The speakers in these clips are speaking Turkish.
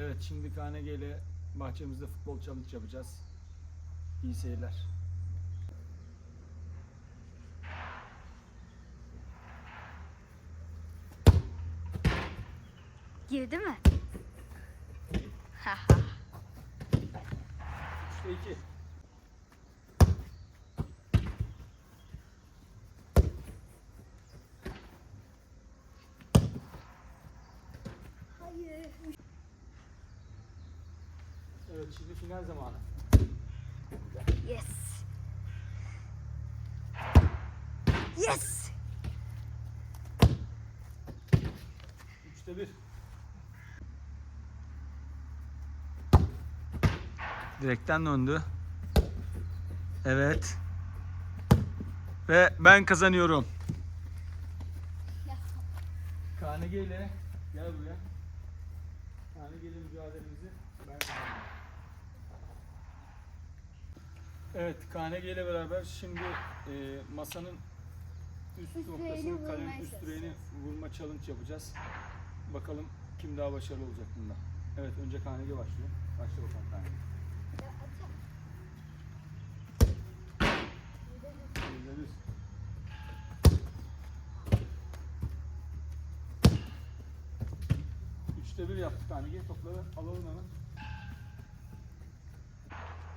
Evet şimdi KNG bahçemizde futbol challenge yapacağız. İyi seyirler. Girdi mi? Haha. 3'te 2. şimdi final zamanı. Yes. Yes. Üçte bir. Direkten döndü. Evet. Ve ben kazanıyorum. KNG ile gel buraya. KNG ile mücadelemizi ben kazandım. Evet KNG ile beraber şimdi e, masanın üst Üst direğini noktasını kalenin vurmaya üst direğini vurma challenge yapacağız. Bakalım kim daha başarılı olacak bunda. Evet önce KNG başlıyor. Başla bakalım KNG. Yüzde yüz. Üçte bir yaptık KNG. Topları alalım hemen.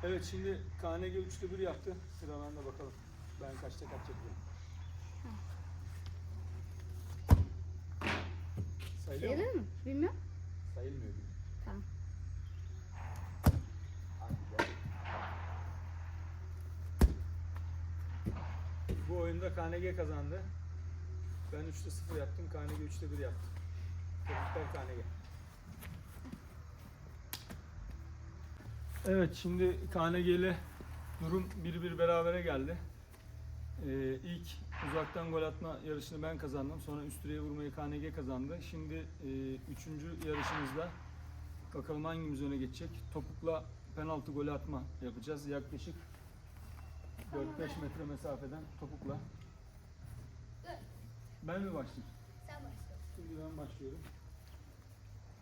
Evet şimdi KNG üçte bir yaptı. Sıra bende bakalım. Ben kaçta kaç yapıyorum. Sayılıyor mu? Sayılır mı? Bilmiyorum. Sayılmıyor. gibi. Tamam. Bu oyunda KNG kazandı. Ben 3'te 0 yaptım. KNG 3'te 1 yaptı. Tebrikler KNG. Evet şimdi KNG ile durum 1-1 berabere geldi. Ee, ilk uzaktan gol atma yarışını ben kazandım. Sonra üst direğe vurmayı KNG kazandı. Şimdi e, üçüncü yarışımızda bakalım hangimiz öne geçecek. Topukla penaltı golü atma yapacağız. Yaklaşık 4-5 metre mesafeden topukla. Ben mi başlayayım? Sen başla. Şimdi ben başlıyorum.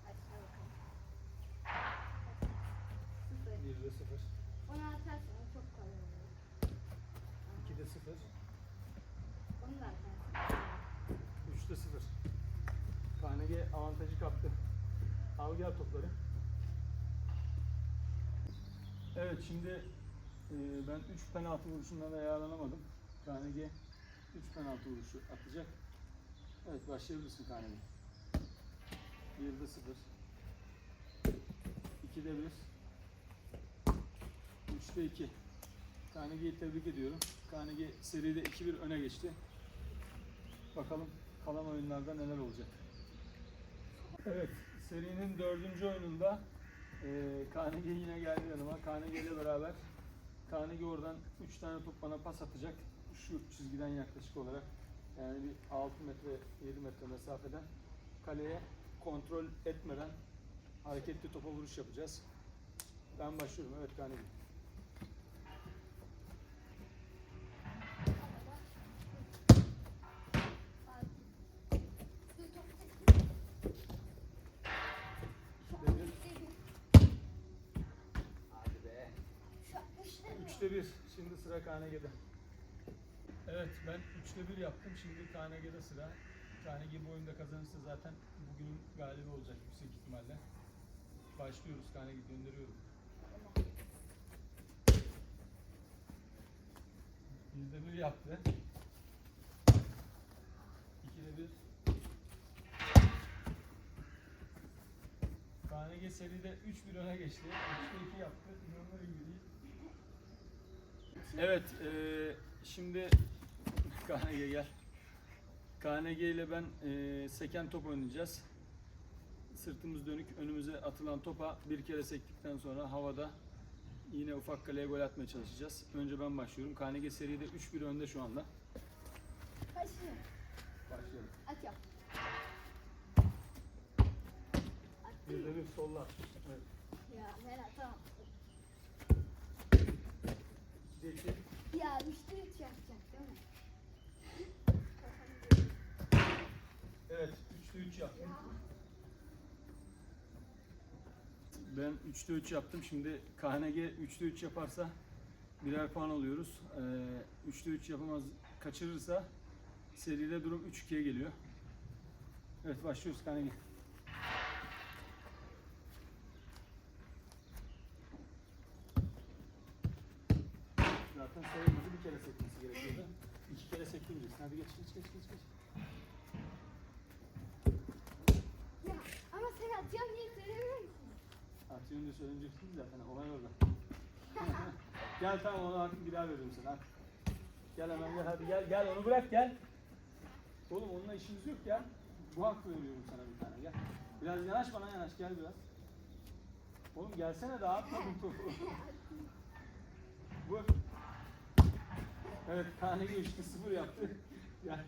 Hadi bakalım. 1'de 0, Onu atarsın. O çok kolay olur. 2'de 0, Onu da atarsın. 3'te 0. KNG avantajı kaptı. Al gel topları. Evet şimdi e, ben 3 penaltı vuruşundan ayarlanamadım. KNG 3 penaltı vuruşu atacak. Evet başlayabilirsin KNG. 1'de 0. 2'de 1. 3'te 2. KNG'yi tebrik ediyorum. KNG seride 2-1 öne geçti. Bakalım kalan oyunlarda neler olacak. Evet, serinin dördüncü oyununda e, KNG yine geldi yanıma. KNG ile beraber KNG oradan 3 tane top bana pas atacak. Şu çizgiden yaklaşık olarak yani bir 6 metre 7 metre mesafeden kaleye kontrol etmeden hareketli topa vuruş yapacağız. Ben başlıyorum. Evet KNG. Hadi be. Üçte bir. Şimdi sıra KNG'de. Evet ben üçte bir yaptım. Şimdi KNG'de sıra. KNG bu oyunda kazanırsa zaten bugünün galibi olacak yüksek ihtimalle. Başlıyoruz KNG gönderiyorum. Yüzde bir yaptı. İkide bir. KNG seride 3-1 öne geçti. 3'te 2 yaptı. İnanılır gibi değil. Evet, eee, şimdi KNG gel. KNG ile ben eee, seken top oynayacağız. Sırtımız dönük önümüze atılan topa bir kere sektikten sonra havada yine ufak kaleye gol atmaya çalışacağız. Önce ben başlıyorum. KNG seride 3-1 önde şu anda. Başla. Başlayalım. Atıyorum. Bir de bir solla. Evet. Ya Mera tamam. İki. Ya üçte üç yapacak değil mi? Evet, 3'te 3 yaptım. ben 3'te 3 yaptım. Şimdi KNG 3'te 3 yaparsa birer puan alıyoruz. Ee, 3'te 3 yapamaz, kaçırırsa seride durum 3-2'ye geliyor. Evet başlıyoruz KNG. Zaten sayılmadı bir kere sekmesi gerekiyordu. İki kere sektirmeyeceksin. Hadi geç geç geç geç. geç. Ya ama sen atıyorsun diye söylemiyor musun? Atıyorsun diye söyleneceksin zaten olay orada. gel tamam onu artık bir daha veririm sana. hadi. Gel hemen gel hadi gel gel onu bırak gel. Oğlum onunla işimiz yok ya. Bu hakkı veriyorum sana bir tane gel. Biraz yanaş bana yanaş gel biraz. Oğlum gelsene daha topu. Bu. Evet KNG 3'te 0 yaptı. Şans.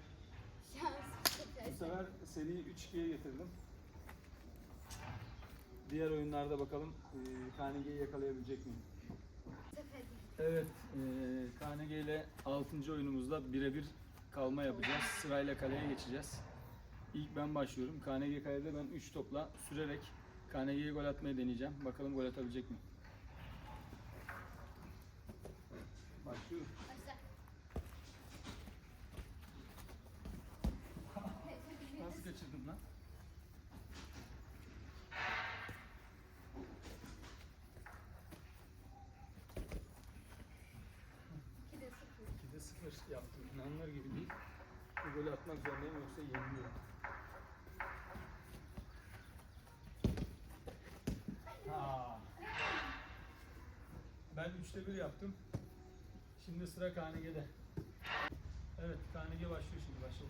Bu sefer seriyi 3-2'ye getirdim. Diğer oyunlarda bakalım e, KNG'yi yakalayabilecek miyim? Evet, e, KNG ile 6. oyunumuzda birebir kalma yapacağız. Sırayla kaleye geçeceğiz. İlk ben başlıyorum. KNG kalede ben 3 topla sürerek KNG'ye gol atmayı deneyeceğim. Bakalım gol atabilecek miyim? Başlıyorum. Başla. Nasıl kaçırdım lan? İki de sıfır. 2'de 0 yaptım. İnanılır gibi değil. Bu golü atmak zorundayım yoksa yeniliyorum. Ha. Ben 3'te 1 yaptım. Şimdi sıra KNG'de. Evet KNG başlıyor şimdi. Başla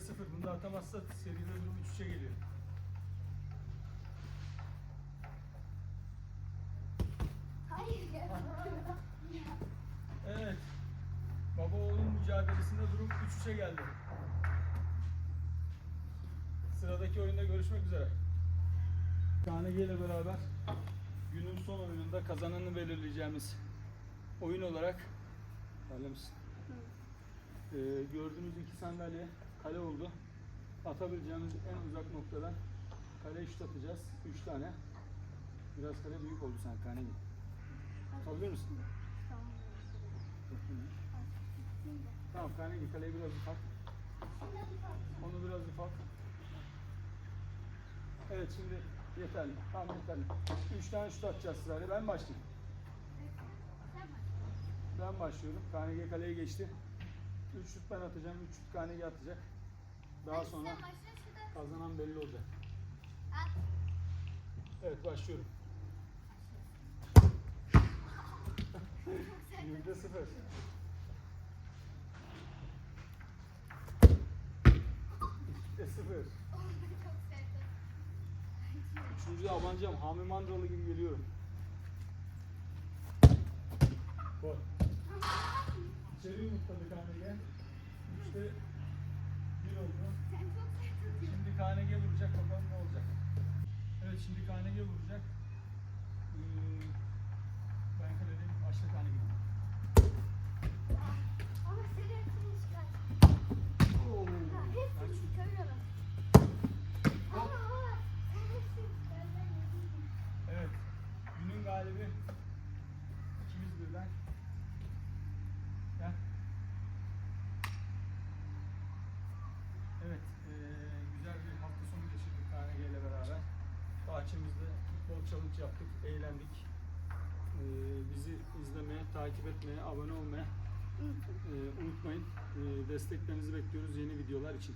2'de 0. Bunu da atamazsa seride durum 3-3'e geliyor. Hayır. Evet. Baba oğlun mücadelesinde durum 3-3'e geldi. Sıradaki oyunda görüşmek üzere. KNG ile beraber günün son oyununda kazananı belirleyeceğimiz oyun olarak Öyle misin? Ee, gördüğünüz iki sandalye kale oldu. Atabileceğimiz en uzak noktadan kale şut atacağız. Üç tane. Biraz kale büyük oldu sen KNG. Atabilir misin? Tamam. Tamam Carnegie kaleyi biraz ufak. Onu biraz ufak. Evet şimdi yeterli. Tamam yeterli. Üç tane şut atacağız sırayla. Ben başlayayım. Ben başlıyorum. Carnegie kaleye geçti. Üç şut ben atacağım. Üç şut Carnegie atacak. Daha Hadi sonra kazanan belli olacak. At. Evet başlıyorum. Yüzde sıfır. İkide sıfır. Üçüncü abancam Hami Mandralı gibi geliyorum. Gol. İçeri yumurtladı KNG. Üçte bir oldu. Şimdi KNG vuracak bakalım ne olacak. Evet şimdi KNG vuracak. Ee, ben kaledeyim. Başla KNG. Ama sen hepsini çıkar. Oo. Ya Ben hepsini şu- çıkarıyorum. Ama ama sen hepsini çıkar. Ben yapayım. Evet. Günün galibi ikimiz birden. Gel. Evet. eee, güzel bir hafta sonu geçirdik KNG ile beraber. Bahçemizde futbol challenge yaptık. Eğlendik. Eee, bizi izlemeye, takip etmeye, abone olmaya eee, unutmayın. Eee, desteklerinizi bekliyoruz yeni videolar için.